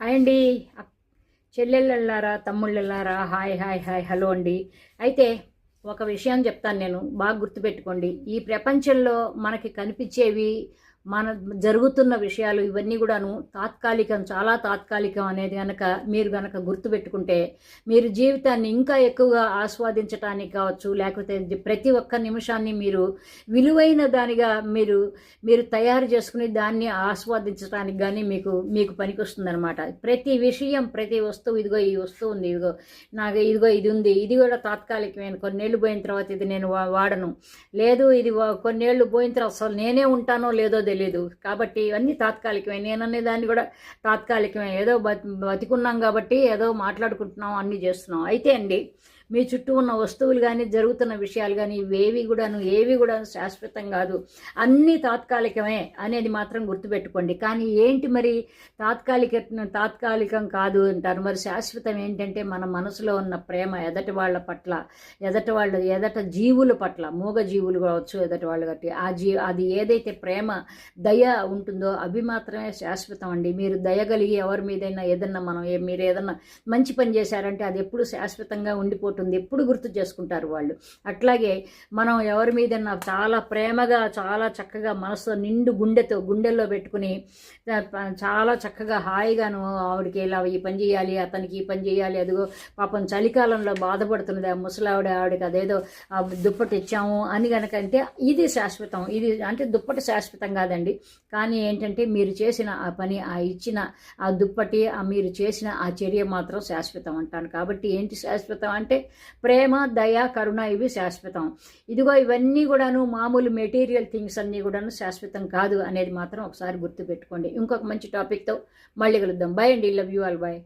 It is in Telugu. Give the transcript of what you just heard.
హాయ్ అండి చెల్లెళ్ళారా తమ్ముళ్ళారా హాయ్ హాయ్ హాయ్ హలో అండి. అయితే ఒక విషయం చెప్తాను నేను బాగా గుర్తుపెట్టుకోండి. ఈ ప్రపంచంలో మనకి కనిపించేవి మన జరుగుతున్న విషయాలు ఇవన్నీ కూడాను తాత్కాలికం చాలా తాత్కాలికం అనేది కనుక మీరు కనుక గుర్తుపెట్టుకుంటే మీరు జీవితాన్ని ఇంకా ఎక్కువగా ఆస్వాదించటానికి కావచ్చు లేకపోతే ప్రతి ఒక్క నిమిషాన్ని మీరు విలువైన దానిగా మీరు మీరు తయారు చేసుకుని దాన్ని ఆస్వాదించడానికి కానీ మీకు మీకు పనికొస్తుందనమాట ప్రతి విషయం ప్రతి వస్తువు ఇదిగో ఈ వస్తువు ఉంది ఇదిగో నాకు ఇదిగో ఇది ఉంది ఇది కూడా తాత్కాలికమైన కొన్నేళ్ళు పోయిన తర్వాత ఇది నేను వా- వాడను. లేదు ఇది వా- కొన్నేళ్ళు పోయిన తర్వాత అసలు నేనే ఉంటానో లేదో తెలియదు కాబట్టి ఇవన్నీ తాత్కాలికమే. నేననే దాన్ని కూడా తాత్కాలికమే. ఏదో బతి బతికున్నాం కాబట్టి ఏదో మాట్లాడుకుంటున్నాం అన్నీ చేస్తున్నాం. అయితే అండి మీ చుట్టూ ఉన్న వస్తువులు కానీ జరుగుతున్న విషయాలు కానీ ఇవేవి కూడాను ఏవి కూడా శాశ్వతం కాదు. అన్నీ తాత్కాలికమే అనేది మాత్రం గుర్తుపెట్టుకోండి. కానీ ఏంటి మరి తాత్కాలిక తాత్కాలికం కాదు అంటారు. మరి శాశ్వతం ఏంటంటే మన మనసులో ఉన్న ప్రేమ ఎదటి వాళ్ళ పట్ల ఎదటి వాళ్ళ ఎదట జీవుల పట్ల మూగ జీవులు కావచ్చు ఎదటి వాళ్ళు కట్టి ఆ జీ అది ఏదైతే ప్రేమ దయ ఉంటుందో అవి మాత్రమే శాశ్వతం అండి. మీరు దయ కలిగి ఎవరి మీదైనా ఏదన్నా మనం మీరు ఏదన్నా మంచి పని చేశారంటే అది ఎప్పుడు శాశ్వతంగా ఉండిపోతుంది ఎప్పుడు గుర్తు చేసుకుంటారు వాళ్ళు. అట్లాగే మనం ఎవరి మీదన్నా చాలా ప్రేమగా చాలా చక్కగా మనసు నిండు గుండెతో గుండెల్లో పెట్టుకుని చాలా చక్కగా హాయిగాను ఆవిడకి ఇలా ఈ పని చేయాలి అతనికి ఈ పని చేయాలి అదిగో పాపం చలికాలంలో బాధపడుతున్నది ఆ ముసలావిడ ఆవిడకి అదేదో దుప్పటి ఇచ్చాము అని కనుక అంటే ఇది శాశ్వతం. ఇది అంటే దుప్పటి శాశ్వతం కాదండి. కానీ ఏంటంటే మీరు చేసిన ఆ పని ఆ ఇచ్చిన ఆ దుప్పటి ఆ మీరు చేసిన ఆ చర్య మాత్రం శాశ్వతం అంటాను. కాబట్టి ఏంటి శాశ్వతం అంటే ప్రేమ దయ కరుణ ఇవి శాశ్వతం. ఇదిగో ఇవన్నీ కూడాను మామూలు మెటీరియల్ థింగ్స్ అన్నీ కూడాను శాశ్వతం కాదు అనేది మాత్రం ఒకసారి గుర్తుపెట్టుకోండి. ఇంకొక మంచి టాపిక్తో మళ్ళీ కలుద్దాం. బై అండి. Love you all bye